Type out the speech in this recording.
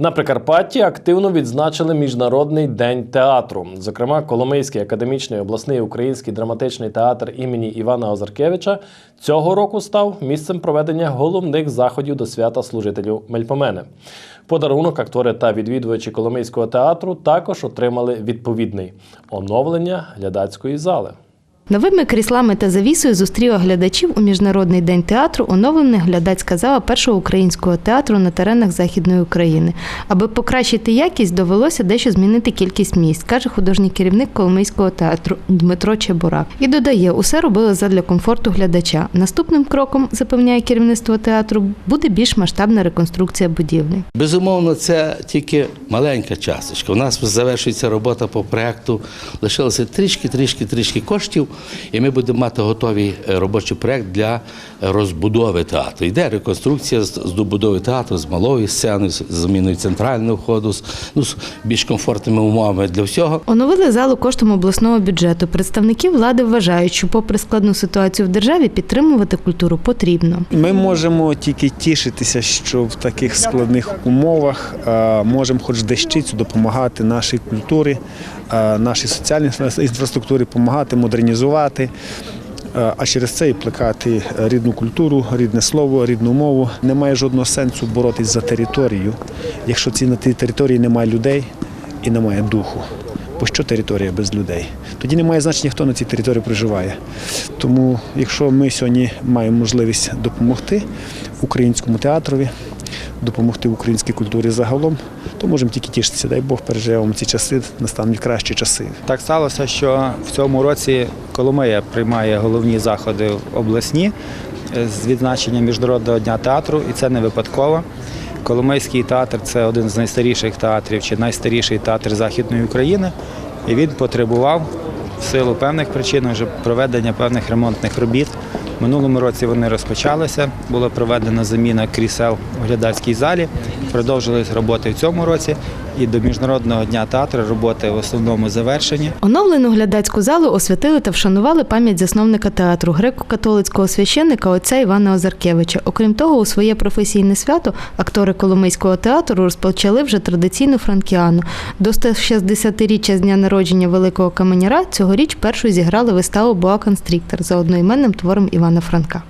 На Прикарпатті активно відзначили Міжнародний день театру. Зокрема, Коломийський академічний обласний український драматичний театр імені Івана Озаркевича цього року став місцем проведення головних заходів до свята служителів Мельпомени. Подарунок актори та відвідувачі Коломийського театру також отримали відповідний оновлення глядацької зали. Новими кріслами та завісою зустріла глядачів у Міжнародний день театру оновлена глядацька зала першого українського театру на теренах Західної України. Аби покращити якість, довелося дещо змінити кількість місць, каже художній керівник Коломийського театру Дмитро Чебурак. І додає, усе робили задля комфорту глядача. Наступним кроком, запевняє керівництво театру, буде більш масштабна реконструкція будівлі. Безумовно, це тільки маленька часточка. У нас завершується робота по проекту. Лишилося трішки, трішки, трішки коштів, і ми будемо мати готовий е, робочий проект для розбудови театру. Йде реконструкція з добудови театру з малої сцени, з заміною центрального входу, з ну, з більш комфортними умовами для всього. Оновили залу коштом обласного бюджету. Представники влади вважають, що, попри складну ситуацію в державі, підтримувати культуру потрібно. Ми можемо тільки тішитися, що в таких складних умовах е, можемо хоч дещицю допомагати нашій культурі, е, нашій соціальній інфраструктурі, допомагати модернізувати. Е, А через це і плекати рідну культуру, рідне слово, рідну мову. Немає жодного сенсу боротись за територію, якщо на тій території немає людей і немає духу. Бо що територія без людей? Тоді немає значення, хто на цій території проживає. Тому, якщо ми сьогодні маємо можливість допомогти українському театрові, допомогти українській культурі загалом, то можемо тільки тішитися. Дай Бог переживемо ці часи, настануть кращі часи. Так сталося, що в цьому році Коломия приймає головні заходи обласні е, з відзначення Міжнародного дня театру, і це не випадково. Коломийський театр це один з найстаріших театрів чи найстаріший театр Західної України. І він потребував в силу певних причин вже проведення певних ремонтних робіт. Минулому році вони розпочалися, була проведена заміна крісел у глядацькій залі. Продовжились роботи в цьому році. І до Міжнародного дня театру роботи в основному завершені. Оновлену глядацьку залу освятили та вшанували пам'ять засновника театру греко-католицького священника отця Івана Озаркевича. Окрім того, у своє професійне свято актори Коломийського театру розпочали вже традиційну франкіану. До 160-річчя з дня народження великого каменяра цьогоріч першою зіграли виставу Боа Констріктор за одноіменним твором Івана Франка.